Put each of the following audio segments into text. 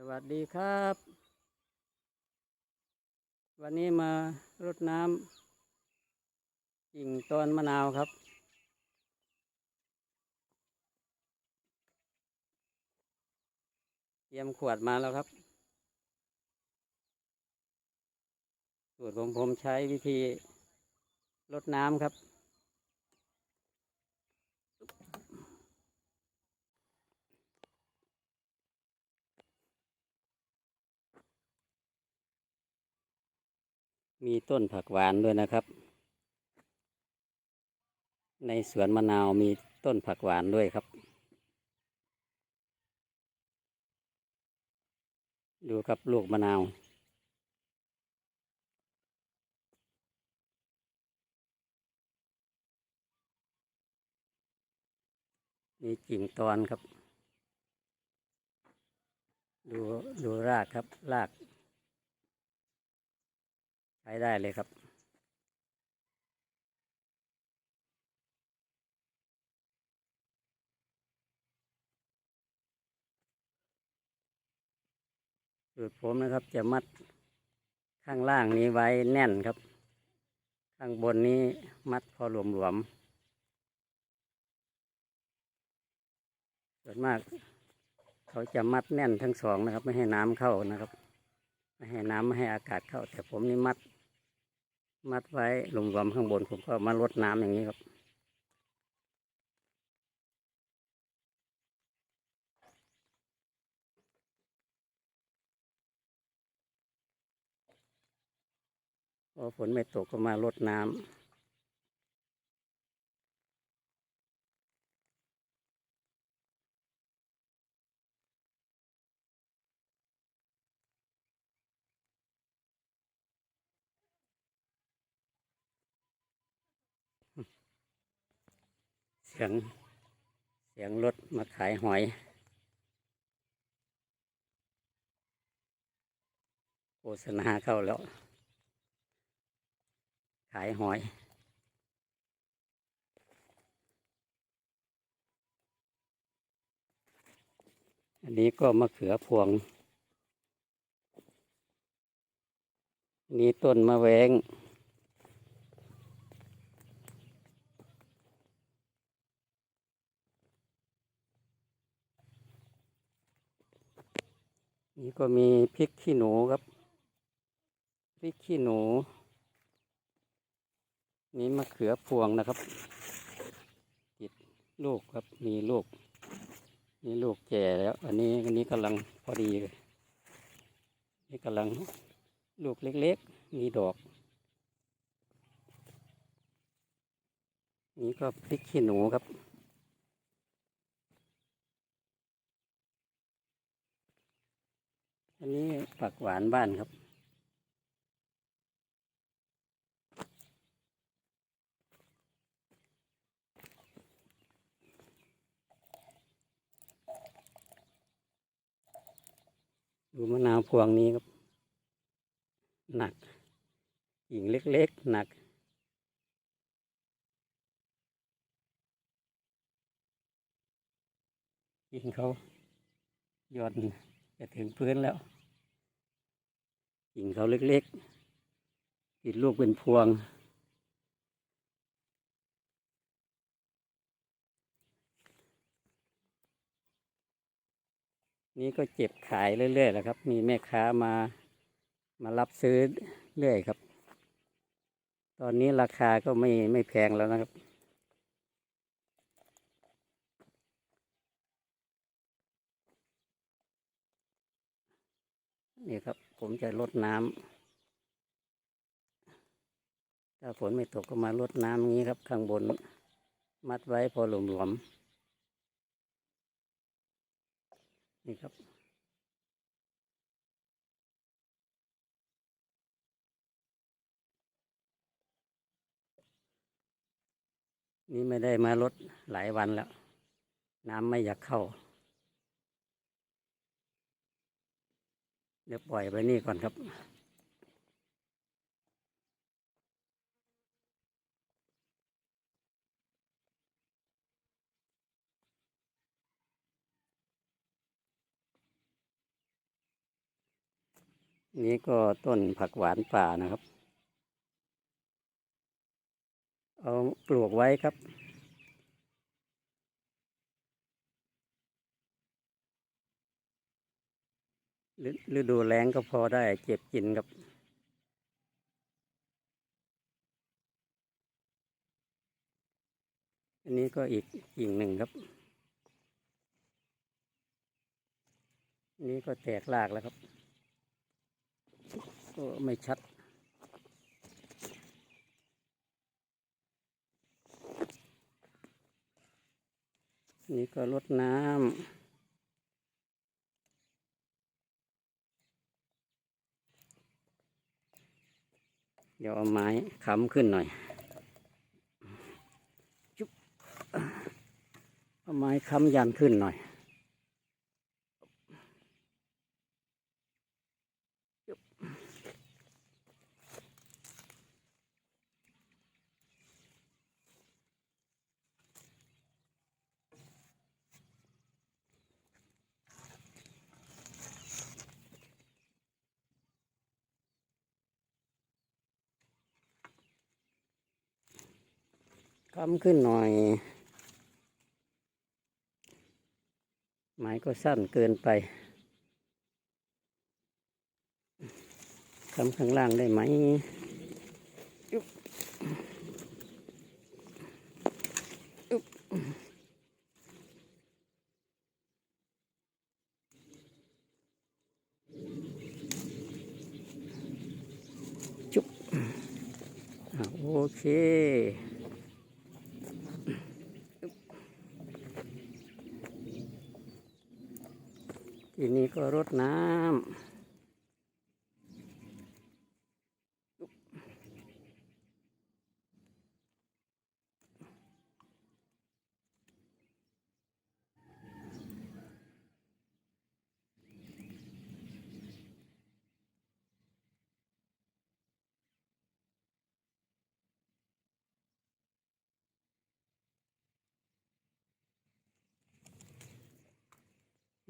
สวัสดีครับ วันนี้มารดน้ำกิ่งตอนมะนาวครับ เตรียมขวดมาแล้วครับ สูตรของผมใช้วิธีรดน้ำครับ มีต้นผักหวานด้วยนะครับ ในสวนมะนาวมีต้นผักหวานด้วยครับ ดูครับลูกมะนาว มีกิ่งตอนครับ ดูดูรากครับราก ช้ได้เลยครับสูตรผมนะครับจะมัดข้างล่างนี้ไว้แน่นครับ ข้างบนนี้มัดพอหลวมๆส่วนมาก เขาจะมัดแน่นทั้งสองนะครับ ไม่ให้น้ำเข้านะครับ ไม่ให้น้ำไม่ให้อากาศเข้า แต่ผมนี่มัด มัดไว้หลวมๆข้างบนผมก็มาลดน้ำอย่างนี้ครับพอฝนไม่ตกก็มาลดน้ำ สียง เสียงรถมาขายหอยโฆษณาเข้าแล้ว ขายหอยอันนี้ก็มะเขือพวง นี่ต้นมะแวง นี่ก็มีพริกขี้หนูครับ พริกขี้หนู นี่มะเขือพวงนะครับ ติดลูกครับ มีลูก นี่ลูกแก่แล้ว อันนี้อันนี้กำลังพอดีเลยนี่กำลังลูกเล็กๆ มีดอก นี่ก็พริกขี้หนูครับ อันนี้ผักหวานบ้านครับ ดูมะนาวพวงนี้ครับ หนักกิ่งเล็กๆ หนักกิ่งเขาย่อน จะถึงพื้นแล้วกิ่งเขาเล็กๆ ติดลูกเป็นพวง นี่ก็เจ็บขายเรื่อยๆแหละครับ มีแม่ค้ามามารับซื้อเรื่อยครับ ตอนนี้ราคาก็ไม่ไม่แพงแล้วนะครับ นี่ครับ ผมจะลดน้ำถ้าฝนไม่ตกก็มาลดน้ำอย่างนี้ครับ ข้างบน มัดไว้พอหลวมๆนี่ครับนี่ไม่ได้มาลดหลายวันแล้ว น้ำไม่อยากเข้า เดี๋ยวปล่อยไปนี่ก่อนครับ นี่ก็ต้นผักหวานป่านะครับ เอาปลูกไว้ครับ ฤดูแล้งก็พอได้เก็บกินครับ อันนี้ก็อีกกิ่งหนึ่งครับ อันนี้ก็แตกรากแล้วครับ ก็ไม่ชัด นี่ก็ลดน้ำ เดี๋ยวเอาไม้ค้ำขึ้นหน่อยจุ๊บเอาไม้ค้ำยันขึ้นหน่อย ค้ำขึ้นหน่อย ไม้ก็สั้นเกินไปค้ำข้างล่างได้ไหมจุ๊บจุ๊บจุ๊บโอเค ที นี้ก็รดน้ำ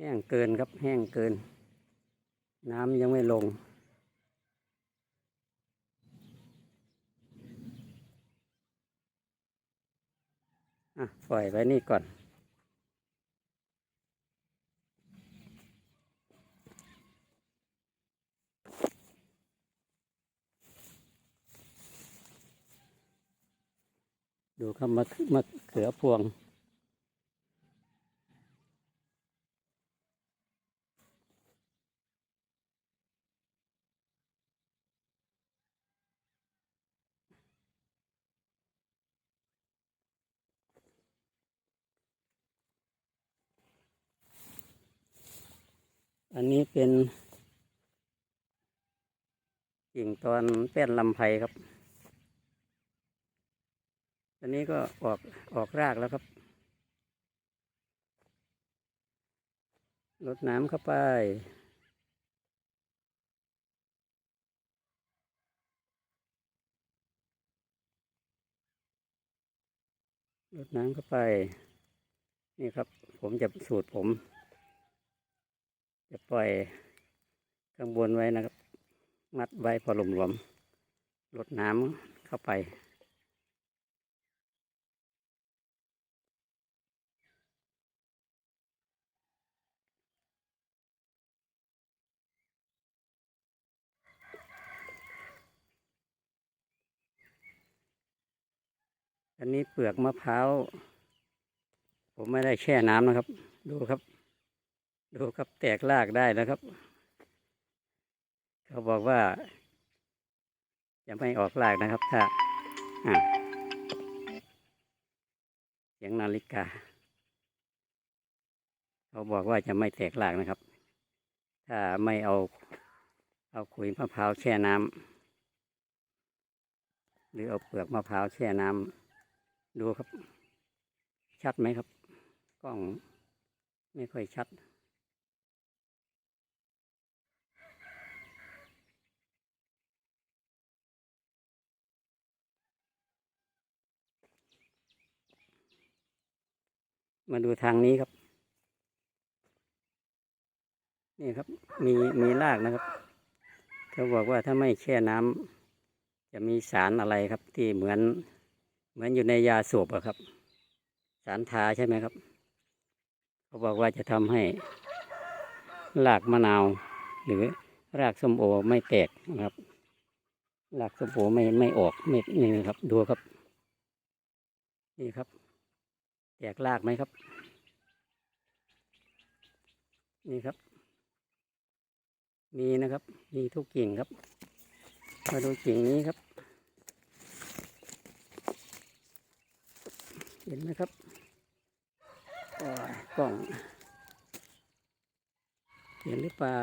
แห้งเกินครับแห้งเกิน น้ำยังไม่ลง อะปล่อยไว้นี่ก่อน ดูครับมะมะเขือพวง อันนี้เป็นกิ่งตอนแป้นลำไพครับ อันนี้ก็ออกออกรากแล้วครับลดน้ำเข้าไป ลดน้ำเข้าไป นี่ครับ ผมจะสูตรผม จะปล่อยข้างบนไว้นะครับ มัดไว้พอหลวมๆลดน้ำเข้าไป อันนี้เปลือกมะพร้าว ผมไม่ได้แช่น้ำนะครับ ดูครับ ดูครับแตกรากได้แล้วครับ เขาบอกว่าจะไม่ออกรากนะครับถ้าอ่าเสียงนาฬิกา เขาบอกว่าจะไม่แตกรากนะครับ ถ้าไม่เอาเอาขุยมะพร้าวแช่น้ำหรือเอาเปลือกมะพร้าวแช่น้ำดูครับ ชัดไหมครับ กล้องไม่ค่อยชัด มาดูทางนี้ครับ นี่ครับ มีมีรากนะครับ เขาบอกว่าถ้าไม่แช่น้ำจะมีสารอะไรครับ ที่เหมือน เหมือนอยู่ในยาสูบอะครับ สารทาใช่ไหมครับ เขาบอกว่าจะทำให้รากมะนาว หรือรากส้มโอไม่แตกนะครับรากส้มโอไม่ไม่ออกไม่นี่นะครับดูครับ นี่ครับ แตกรากไหมครับ นี่ครับ มีนะครับ มีทุกกิ่งครับ มาดูกิ่งนี้ครับ เห็นไหมครับกล้อง เห็นหรือเปล่า